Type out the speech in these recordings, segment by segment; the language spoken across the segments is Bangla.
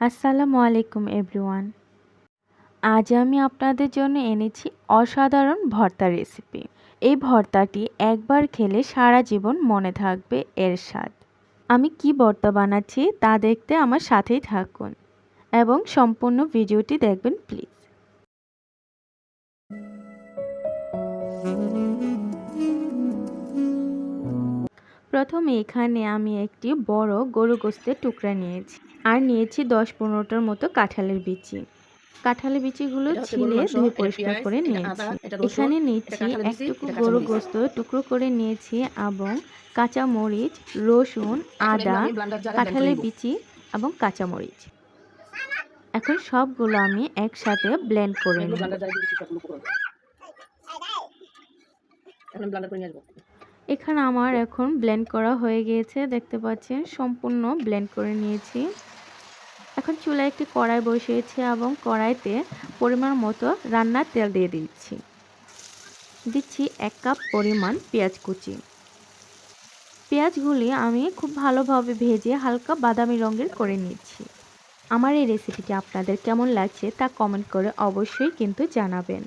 আসসালামু আলাইকুম এভরিওয়ান। আজ আমি আপনাদের জন্য এনেছি অসাধারণ ভর্তা রেসিপি। এই ভর্তাটি একবার খেলে সারা জীবন মনে থাকবে এর স্বাদ। আমি কি ভর্তা বানাচ্ছি তা দেখতে আমার সাথেই থাকুন এবং সম্পূর্ণ ভিডিওটি দেখবেন, প্লিজ। প্রথমে এখানে আমি একটি বড় গরু গোস্তের টুকরা নিয়েছি। আর নিয়েছি দশ পনেরোটার মতো কাঁঠালের বিচি। কাঁঠালের বিচিগুলো ছিলে ধুয়ে পরিষ্কার করে নিয়েছি। এখানে নিচ্ছি একটুকু গরু গোস্ত টুকরো করে নিয়েছি এবং কাঁচা মরিচ রসুন আদা কাঁঠালের বিচি এবং কাঁচা মরিচ। এখন সবগুলো আমি একসাথে ব্লেন্ড করে নেব। এখানে আমার এখন ব্লেন্ড করা হয়ে গিয়েছে দেখতে পাচ্ছেন সম্পূর্ণ ব্লেন্ড করে নিয়েছি। এখন চুলায় একটি কড়াই বসিয়েছি এবং কড়াইতে পরিমাণ মতো রান্নার তেল দিয়ে দিচ্ছি। দিচ্ছি এক কাপ পরিমাণ পেঁয়াজ কুচি। পেঁয়াজগুলি আমি খুব ভালোভাবে ভেজে হালকা বাদামি রঙের করে নিচ্ছি। আমার এই রেসিপিটি আপনাদের কেমন লাগছে তা কমেন্ট করে অবশ্যই কিন্তু জানাবেন।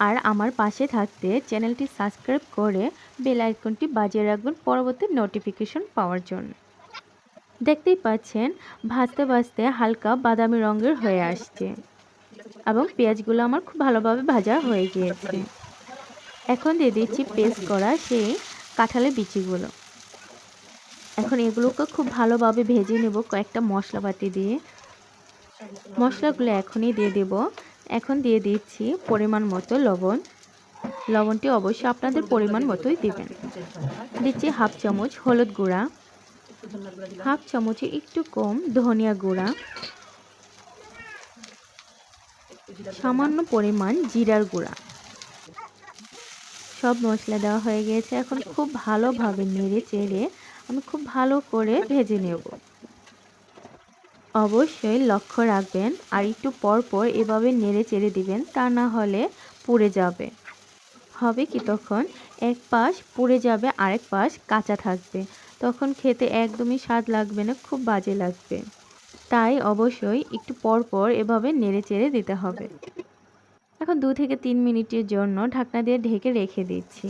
আর আমার পাশে থাকতে চ্যানেলটি সাবস্ক্রাইব করে বেল আইকনটি বাজিয়ে রাখবেন পরবর্তী নোটিফিকেশন পাওয়ার জন্য। দেখতেই পাচ্ছেন, ভাজতে ভাজতে হালকা বাদামি রঙের হয়ে আসছে এবং পেঁয়াজগুলো আমার খুব ভালোভাবে ভাজা হয়ে গিয়েছে। এখন দিয়ে দিচ্ছি পেস্ট করা সেই কাঁঠালের বিচিগুলো। এখন এগুলোকে খুব ভালোভাবে ভেজে নেব কয়েকটা মশলাপাতি দিয়ে। মশলাগুলো এখনই দিয়ে দেব। এখন দিয়ে দিচ্ছি পরিমাণ মতো লবণ। লবণটি অবশ্যই আপনাদের পরিমাণ মতোই দিবেন। দিচ্ছি হাফ চামচ হলুদ গুঁড়া। হাফ চামচে একটু কম ধনিয়া গুঁড়া। সামান্য পরিমাণ জিরার গুঁড়া। সব মশলা দেওয়া হয়ে গিয়েছে। এখন খুব ভালোভাবে নেড়ে চেড়ে আমি খুব ভালো করে ভেজে নেব। অবশ্যই লক্ষ্য রাখবেন, আর একটু পর পর এভাবে নেড়ে চেড়ে দিবেন, তা না হলে পুড়ে যাবে। হবে কি তখন? এক পাশ পুড়ে যাবে, আরেক পাশ কাঁচা থাকবে। তখন খেতে একদমই স্বাদ লাগবে না, খুব বাজে লাগবে। তাই অবশ্যই একটু পর পর এভাবে নেড়ে চেড়ে দিতে হবে। এখন দু থেকে তিন মিনিটের জন্য ঢাকনা দিয়ে ঢেকে রেখে দিচ্ছি।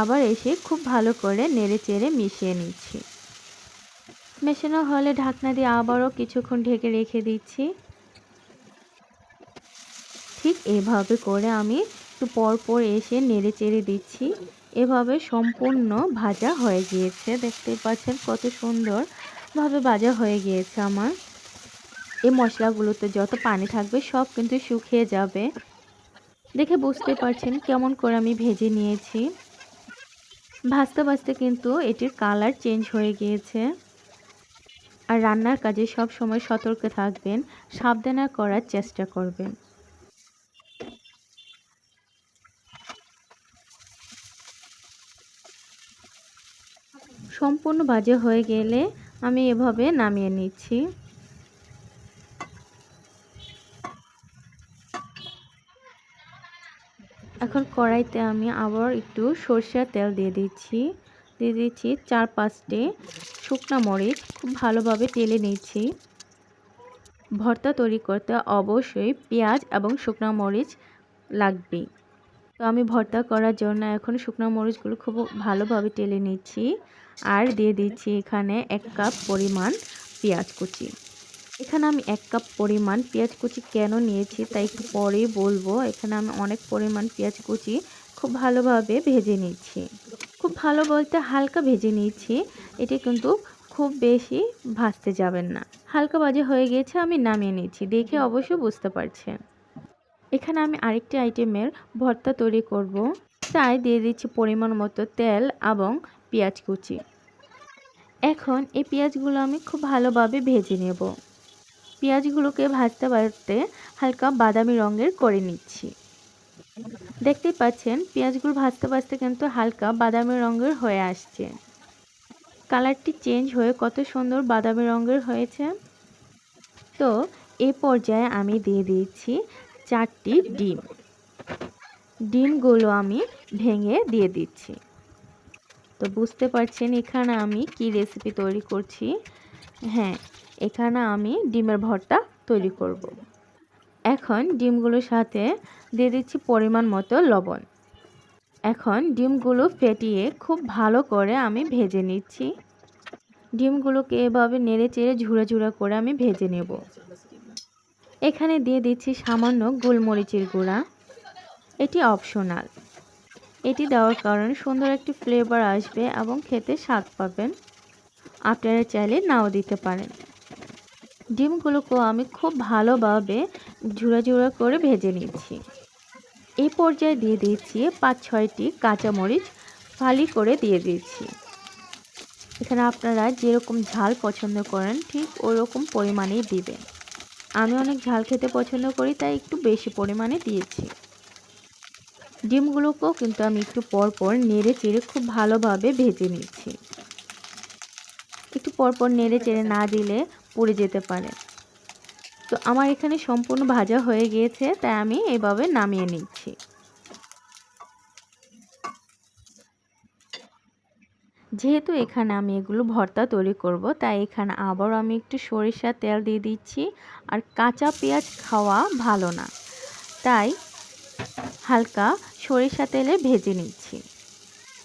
আবার এসে খুব ভালো করে নেড়ে চেড়ে মিশিয়ে নিচ্ছি। মেশানো হলে ঢাকনা দিয়ে আবারও কিছুক্ষণ ঢেকে রেখে দিচ্ছি। ঠিক এভাবে করে আমি একটু পর পর এসে নেড়ে চেড়ে দিচ্ছি। এভাবে সম্পূর্ণ ভাজা হয়ে গিয়েছে। দেখতে পাচ্ছেন কত সুন্দরভাবে ভাজা হয়ে গিয়েছে আমার। এই মশলাগুলোতে যত পানি থাকবে সব কিন্তু শুকিয়ে যাবে। দেখে বুঝতে পারছেন কেমন করে আমি ভেজে নিয়েছি। ভাজতে ভাজতে কিন্তু এটির কালার চেঞ্জ হয়ে গিয়েছে। আর রান্নার কাজে সব সময় সতর্ক থাকবেন, সাবধানে করার চেষ্টা করবেন। সম্পূর্ণ ভাজা হয়ে গেলে আমি এভাবে নামিয়ে নিচ্ছি। এখন কড়াইতে আমি আবার একটু সর্ষের তেল দিয়ে দিচ্ছি। দিয়ে দিচ্ছি চার পাঁচটি শুকনো মরিচ, খুব ভালোভাবে তেলে নিচ্ছি। ভর্তা তৈরি করতে অবশ্যই পেঁয়াজ এবং শুকনো মরিচ লাগবেই। তো আমি ভর্তা করার জন্য এখন শুকনো মরিচগুলো খুব ভালোভাবে টেলে নিচ্ছি। আর দিয়ে দিচ্ছি এখানে এক কাপ পরিমাণ পেঁয়াজ কুচি। এখানে আমি এক কাপ পরিমাণ পেঁয়াজ কুচি কেন নিয়েছি তাই একটু পরেই বলব। এখানে আমি অনেক পরিমাণ পেঁয়াজ কুচি খুব ভালোভাবে ভেজে নিচ্ছি। খুব ভালো বলতে হালকা ভেজে নিচ্ছি। এটি কিন্তু খুব বেশি ভাজতে যাবেন না। হালকা বাজে হয়ে গিয়েছে আমি নামিয়ে নিচ্ছি। দেখে অবশ্যই বুঝতে পারছেন। এখানে আমি আরেকটি আইটেমের ভর্তা তৈরি করব। তাই দিয়ে দিচ্ছি পরিমাণ মতো তেল এবং পেঁয়াজ কুচি। এখন এই পেঁয়াজগুলো আমি খুব ভালোভাবে ভেজে নেব। পেঁয়াজগুলোকে ভাজতে ভাজতে হালকা বাদামি রঙের করে নিচ্ছি। দেখতেই পাচ্ছেন, পেঁয়াজগুলো ভাজতে ভাজতে কিন্তু হালকা বাদামি রঙের হয়ে আসছে। কালারটি চেঞ্জ হয়ে কত সুন্দর বাদামি রঙের হয়েছে। তো এই পর্যায়ে আমি দিয়ে দিচ্ছি চারটি ডিম। ডিমগুলো আমি ভেঙে দিয়ে দিচ্ছি। তো বুঝতে পারছেন এখানে আমি কি রেসিপি তৈরি করছি? হ্যাঁ এখানে আমি ডিমের ভর্তা তৈরি করব। এখন ডিমগুলোর সাথে দিয়ে দিচ্ছি পরিমাণ মতো লবণ। এখন ডিমগুলো ফেটিয়ে খুব ভালো করে আমি ভেজে নিচ্ছি। ডিমগুলোকে এভাবে নেড়ে চেড়ে ঝুড়া ঝুড়া করে আমি ভেজে নেব। এখানে দিয়ে দিচ্ছি সামান্য গোলমরিচের গুঁড়া। এটি অপশনাল এটি দেওয়ার কারণে সুন্দর একটি ফ্লেভার আসবে এবং খেতে স্বাদ পাবেন। আপনারা চাইলে নাও দিতে পারেন। ডিমগুলোকেও আমি খুব ভালোভাবে ঝুড়া ঝুড়া করে ভেজে নিচ্ছি। এই পর্যায়ে দিয়ে দিচ্ছি পাঁচ ছয়টি কাঁচামরিচ ফালি করে দিয়ে দিচ্ছি। এখানে আপনারা যেরকম ঝাল পছন্দ করেন ঠিক ওরকম পরিমাণেই দিবেন। আমি অনেক ঝাল খেতে পছন্দ করি, তাই একটু বেশি পরিমাণে দিয়েছি। ডিমগুলোকেও কিন্তু আমি একটু পরপর পর নেড়ে চেড়ে খুব ভালোভাবে ভেজে নিচ্ছি। একটু পরপর নেড়ে চেড়ে না দিলে পুড়ে যেতে পারে। তো আমার এখানে সম্পূর্ণ ভাজা হয়ে গিয়েছে, তাই আমি এভাবে নামিয়ে নিচ্ছি। যেহেতু এখানে আমি এগুলো ভর্তা তৈরি করব, তাই এখানে আবারও আমি একটু সরিষার তেল দিয়ে দিচ্ছি। আর কাঁচা পেঁয়াজ খাওয়া ভালো না, তাই হালকা সরিষা তেলে ভেজে নিচ্ছি।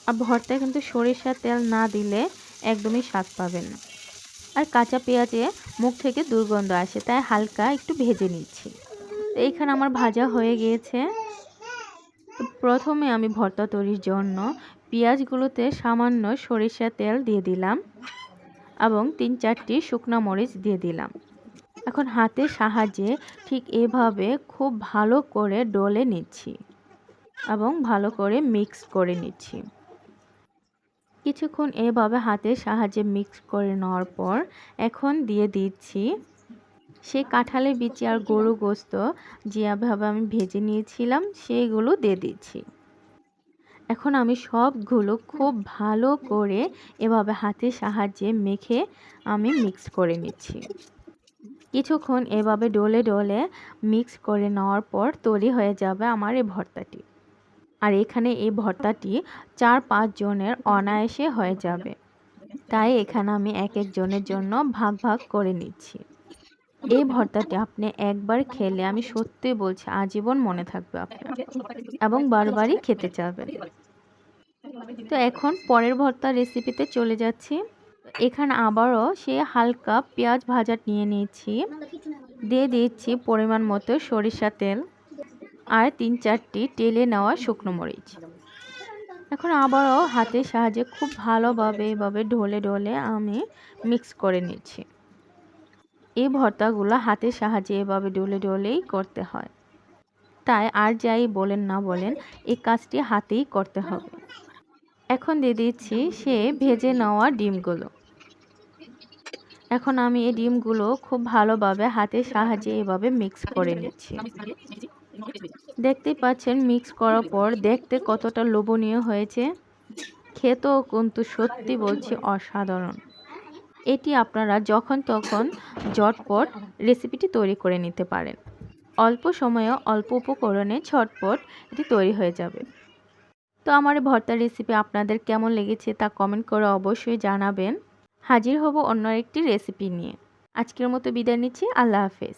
আর ভর্তায় কিন্তু সরিষার তেল না দিলে একদমই স্বাদ পাবেন না। আর কাঁচা পেঁয়াজে মুখ থেকে দুর্গন্ধ আসে, তাই হালকা একটু ভেজে নিচ্ছি। এইখানে আমার ভাজা হয়ে গিয়েছে। প্রথমে আমি ভর্তা তৈরির জন্য পেঁয়াজগুলোতে সামান্য সরিষার তেল দিয়ে দিলাম এবং তিন চারটি শুকনো মরিচ দিয়ে দিলাম। এখন হাতের সাহায্যে ঠিক এভাবে খুব ভালো করে ডলে নিচ্ছি এবং ভালো করে মিক্স করে নিচ্ছি। কিছুক্ষণ এভাবে হাতের সাহায্যে মিক্স করে নেওয়ার পর এখন দিয়ে দিচ্ছি সেই কাঁঠালের বিচি আর গরু গোস্ত যেভাবে আমি ভেজে নিয়েছিলাম, সেইগুলো দিয়ে দিচ্ছি। এখন আমি সবগুলো খুব ভালো করে এভাবে হাতের সাহায্যে মেখে আমি মিক্স করে নিচ্ছি। কিছুক্ষণ এভাবে ডলে ডলে মিক্স করে নেওয়ার পর তৈরি হয়ে যাবে আমার এই ভর্তাটি। আর এখানে এই ভর্তাটি চার পাঁচ জনের অনায়াসে হয়ে যাবে। তাই এখানে আমি এক একজনের জন্য ভাগ ভাগ করে নিচ্ছি। এই ভর্তাটি আপনি একবার খেলে আমি সত্যি বলছি আজীবন মনে থাকবে আপনার এবং বারবারই খেতে চাবেন তো এখন পরের ভর্তার রেসিপিতে চলে যাচ্ছি। এখানে আবারও সে হালকা পেঁয়াজ ভাজা নিয়ে নিয়েছি। দিয়ে দিচ্ছি পরিমাণ মতো সরিষা তেল আর তিন চারটি টেলে নেওয়া শুকনো মরিচ। এখন আবারও হাতের সাহায্যে খুব ভালোভাবে এভাবে ঢলে ঢলে আমি মিক্স করে নিচ্ছি। এই ভর্তাগুলো হাতের সাহায্যে এভাবে ডলে ডলেই করতে হয়। তাই আর যাই বলেন না বলেন, এই কাজটি হাতেই করতে হবে। এখন দিয়ে দিচ্ছি সে ভেজে নেওয়া ডিমগুলো। এখন আমি এই ডিমগুলো খুব ভালোভাবে হাতের সাহায্যে এভাবে মিক্স করে নিচ্ছি। দেখতেই পাচ্ছেন মিক্স করার পর দেখতে কতটা লোভনীয় হয়েছে। খেতেও কিন্তু সত্যি বলছি অসাধারণ। এটি আপনারা যখন তখন জটপট রেসিপিটি তৈরি করে নিতে পারেন। অল্প সময়ে অল্প উপকরণে ছটপট এটি তৈরি হয়ে যাবে। তো আমার ভর্তার রেসিপি আপনাদের কেমন লেগেছে তা কমেন্ট করে অবশ্যই জানাবেন। হাজির হব অন্য একটি রেসিপি নিয়ে। আজকের মতো বিদায় নিচ্ছি। আল্লাহ হাফেজ।